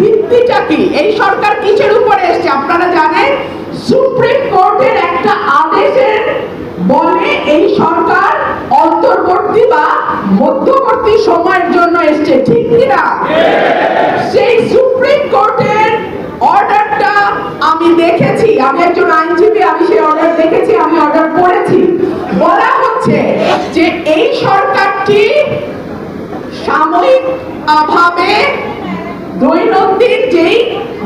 ভিত্তিটা কি? এই সরকার কিসের উপরে এসছে? আপনারা জানেন, সুপ্রিম কোর্টের একটা আদেশের বলে এই সরকার অন্তর্বর্তী বা মধ্যবর্তী সময়ের জন্য এসছে। ঠিক কিনা? সেই সুপ্রিম কোর্টের অর্ডারটা আমি দেখেছি। আমি একজন আইনজীবী, আমি সেই অর্ডার দেখেছি, আমি অর্ডার করেছি। বলা হচ্ছে যে এই সরকারটি সাময়িক ভাবে দৈনন্দিন যেই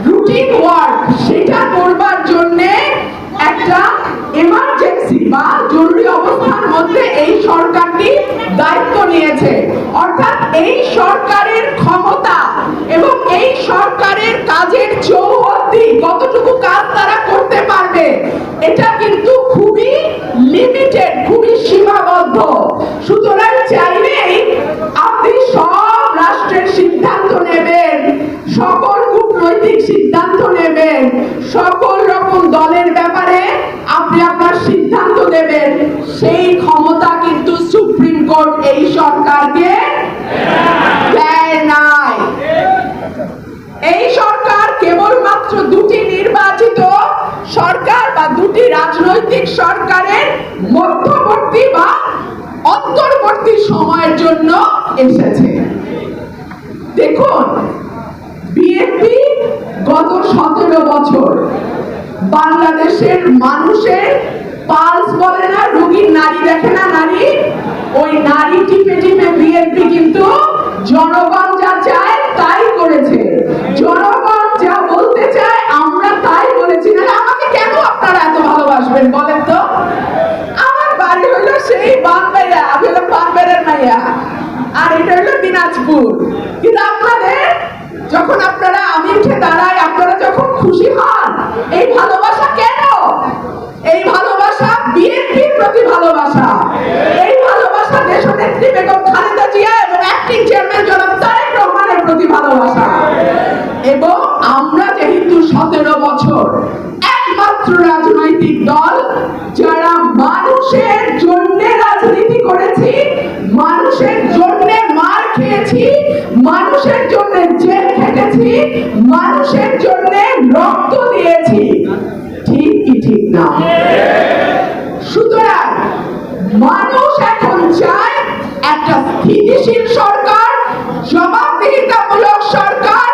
রুটিন ওয়ার্ক সেটা করবার জন্য একটা এমার্জেন্সি বা জরুরি অবস্থার মধ্যে এই সরকারটি দায়িত্ব নিয়েছে। অর্থাৎ এই সরকারের ক্ষমতা এবং এই সরকারের কাজের চৌহদ্দি কতটুকু কাজ তারা করতে পারবে, এটা কিন্তু নেবেন সকল রকম দলের ব্যাপারে আপনি আপনার সিদ্ধান্ত দেবেন। সেই ক্ষমতা কিন্তু সুপ্রিম কোর্ট এই সরকারকে দেয় নাই। এই সরকার কেবলমাত্র দুটি নির্বাচিত সরকার বা দুটি রাজনৈতিক সরকারের মধ্যবর্তী বা অন্তর্বর্তী সময়ের জন্য এসেছে দেখুন বিএনপি গত সতেরো বছর বাংলাদেশের মানুষের পালস বলে না, রোগীর নারী দেখে না নারী? ওই নারী টিপে টিপে বিএনপি কিন্তু জনগণ যা চায় তাই করেছে। জনগণ যা বলতে চায় আমরা তাই বলেছি। না আমাকে কেন আপনারা এত ভালোবাসবেন বলেন তো? আমার বাড়ি হলো সেই বানবেড়া আমি হলো বানবেড়ার মাইয়া। আর এটা হলো দিনাজপুর। কিন্তু আপনাদের, যখন আপনারা আমি উঠে দাঁড়াই খুশি হন। এই ভালোবাসা কেন? এই ভালোবাসা বিএনপির প্রতি ভালোবাসা। এই ভালোবাসা দেশনেত্রী বেগম খালেদা জিয়া এবং অ্যাক্টিং চেয়ারম্যান জনাব তারেক রহমানের প্রতি ভালোবাসা। এবং আমরা যেহেতু সতেরো বছর, একমাত্র রাজনৈতিক দল, যারা মানুষের খেটেছি মানুষের জন্য রক্ত দিয়েছি। ঠিক কি ঠিক না? সুতরাং মানুষ এখন চায় একটা স্থিতিশীল সরকার জবাবদিহিতামূলক সরকার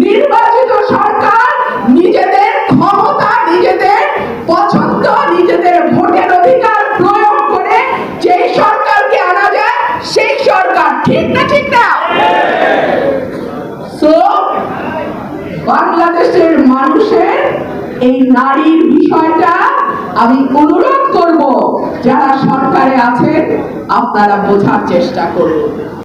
নির্বাচিত সরকার নিজেদের ক্ষমতা নিজেদের পছন্দ নিজেদের ভোটের অধিকার প্রয়োগ করে যেই সরকারকে আনা যায় সেই সরকার ঠিক না ঠিক না সো বাংলাদেশের মানুষের এই নারীর বিষয়টা আমি অনুরোধ করব, যারা সরকারে আছেন, আপনারা বোঝার চেষ্টা করুন।